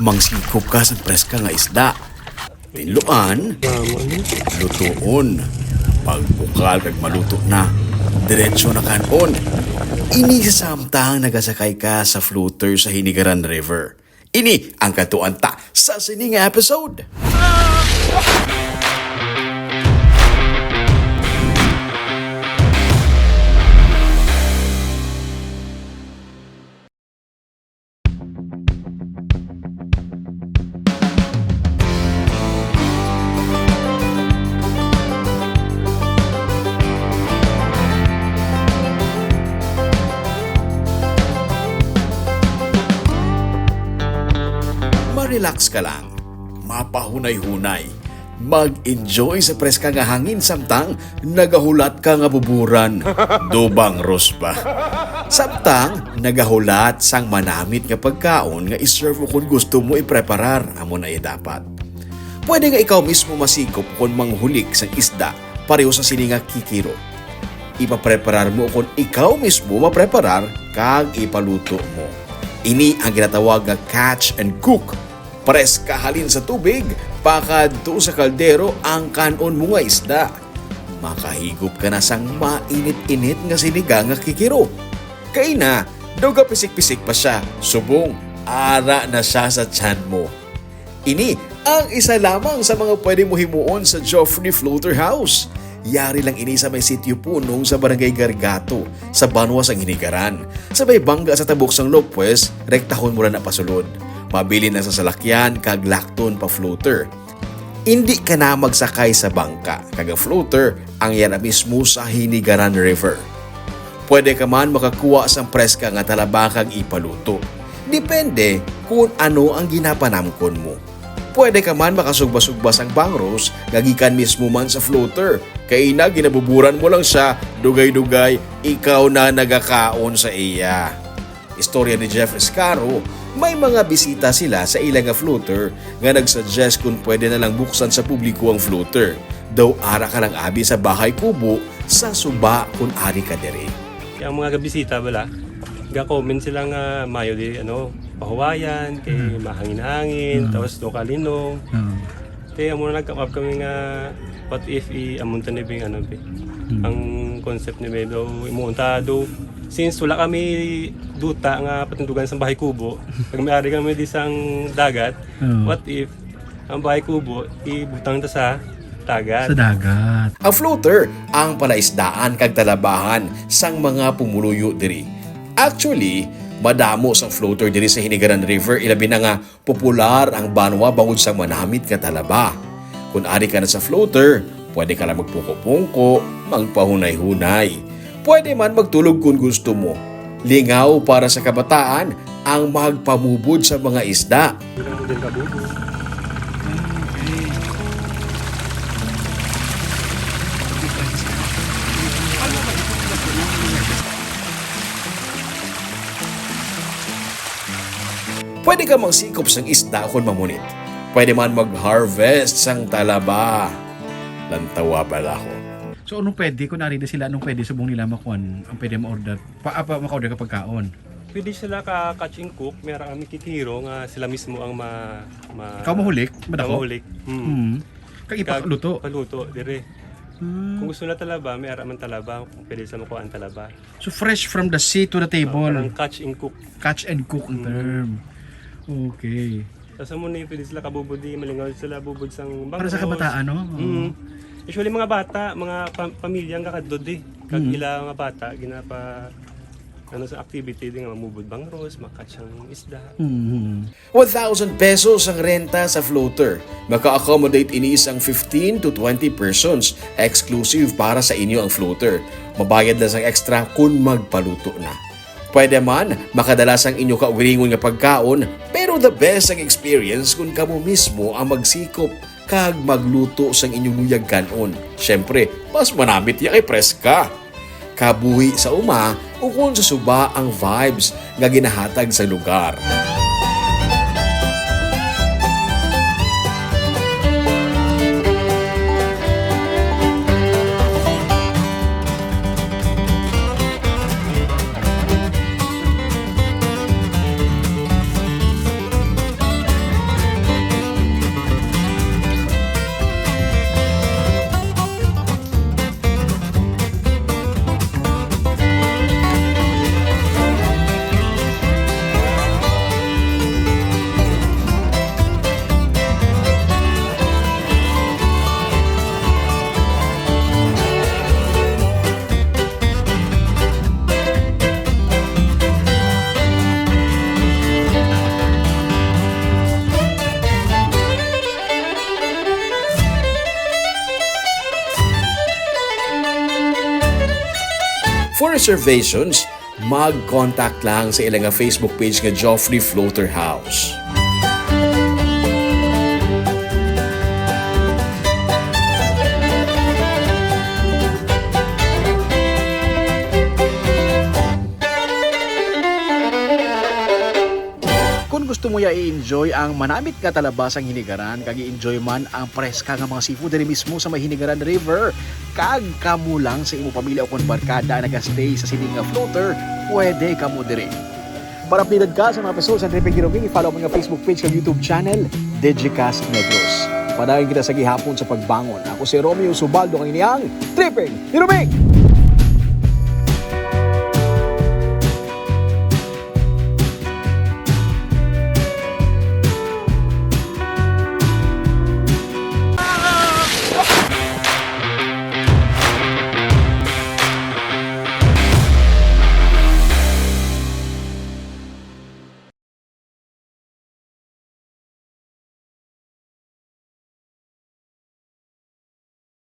Mangsikop ka sa preska nga isda. Tinluan, lutuon. Pagbukal kag maluto na, diretsyo na kanon. Ini sa samtang nagasakay ka sa floater sa Hinigaran River. Ini ang katuanta sa sining episode. Ma-relax ka lang. Mapahunay-hunay. Mag-enjoy sa preska nga hangin samtang nagahulat ka nga buburan. Dubang rospa. Samtang nagahulat sang manamit nga pagkaon nga iserve mo kung gusto mo ipreparar amo na dapat. Pwede nga ikaw mismo masikop kung manghulik sang isda pareho sa sininga kikiro. Ipapreparar mo kung ikaw mismo mapreparar kag ipaluto mo. Ini ang ginatawag nga catch and cook. Pares kahalin sa tubig, pakadto sa kaldero ang kanon mo nga isda. Makahigop ka na sang mainit-init nga sinigang nga kikiro. Kay na, daw pisik-pisik pa siya, subong, ara na siya sa tiyan mo. Ini ang isa lamang sa mga pwede mo himuon sa Joffrey Floater House. Yari lang ini sa may sityo punong sa Barangay Gargato, sa Banwas ang Hinigaran. Sa may bangga sa tabok sang Lopez, rektahon mo na pasulod. Mabili na sa salakyan kag lakton pa floater. Hindi ka na magsakay sa bangka, kaga floater ang yan mismo sa Hinigaran River. Pwede ka man makakuha sang preska nga talabakang ipaluto. Depende kung ano ang ginapanamkon mo. Pwede ka man makasugba-sugbas ang bangros, gagikan mismo man sa floater. Kaya na ginabuburan mo lang siya, dugay-dugay, ikaw na nagakaon sa iya. Istorya ni Jeff Escaro, may mga bisita sila sa ilang nga floater nga nagsuggest kung pwede na lang buksan sa publiko ang floater. Daw ara ka lang abi sa bahay kubo sa suba kung ari ka dere. Kaya ang mga gabisita wala, ga-comment sila nga mayo di ano, pahuwayan, kay mahangin-hangin, tapos do kalinong. Kaya muna nag-come up kami nga what if i amunta ni Bing ano be. Ang concept ni Be daw imunta do since wala kami duta nga patundugan sa bahay kubo, pag may-ari kami di sang dagat, Oo. what if ang bahay kubo ibutang ta sa dagat. Sa dagat. Ang floater ang palaisdaan kag talabahan sang mga pumuluyo diri. Actually, madamo sang floater diri sa Hinigaran River ilabi na nga popular ang banwa bangod sa manamit nga talaba. Kung ari ka na sa floater, pwede ka lang magpungko-pungko, magpahunay-hunay. Pwede man magtulog kung gusto mo. Lingaw para sa kabataan ang magpamubod sa mga isda. Pwede ka magsikop sang isda kung mamunit. Pwede man mag-harvest sang talaba. Lantawa pala ako. So, anong pwede? Kung narito sila, anong pwede subong nila makuan? Ang pwede ma-order? Pa, ah, pa maka-order ka pagkaon? Pwede sila ka catch and cook, meron kami kikiro nga sila mismo ang ma... ma Ikaw mahulik? Madako? Mahulik. Hmm. Hmm. Kag ipaluto? Paluto, dire. Hmm. Kung gusto na talaba, may araman talaba, pwede sa makuha ang talaba. So, fresh from the sea to the table. Parang catch and cook. Catch and cook ang term. Okay. Tapos mo na pwede sila kabubod, di malingaw sila bubod sang bangos. Para sa kabataan, no? Mm. Usually mga bata, mga pam- pamilya ang kakadod eh. Kag ila mga bata, ginapa ano sa activity din nga mamubod bangros, makatch ang isda. Hmm. 1,000 pesos ang renta sa floater. Maka-accommodate ini isang 15 to 20 persons. Exclusive para sa inyo ang floater. Mabayad na sang extra kung magpaluto na. Pwede man, makadalas ang inyo kauringon nga pagkaon, pero the best ang experience kung kamo mismo ang magsikop kag magluto sang inyong luyag kanon. Siyempre, mas manamit ya kay preska. Kabuhi sa uma kung sa suba ang vibes nga ginahatag sa lugar. For reservations, mag-contact lang sa ilang Facebook page nga Joffrey Floater House. Gusto mo ya i-enjoy ang manamit ka talabas ang hinigaran, kag i-enjoy man ang preska nga mga seafood diri mismo sa may hinigaran river, kag kamo lang sa imo pamilya o kung barkada nagastay sa sining nga floater, pwede kamo diri. Para updated ka sa mga episodes sa Tripping Giroming, i-follow mo nga Facebook page kag YouTube channel, Digicast Negros. Padayon kita sa gihapon sa pagbangon. Ako si Romeo Subaldo, ang iniyang Tripping Giroming!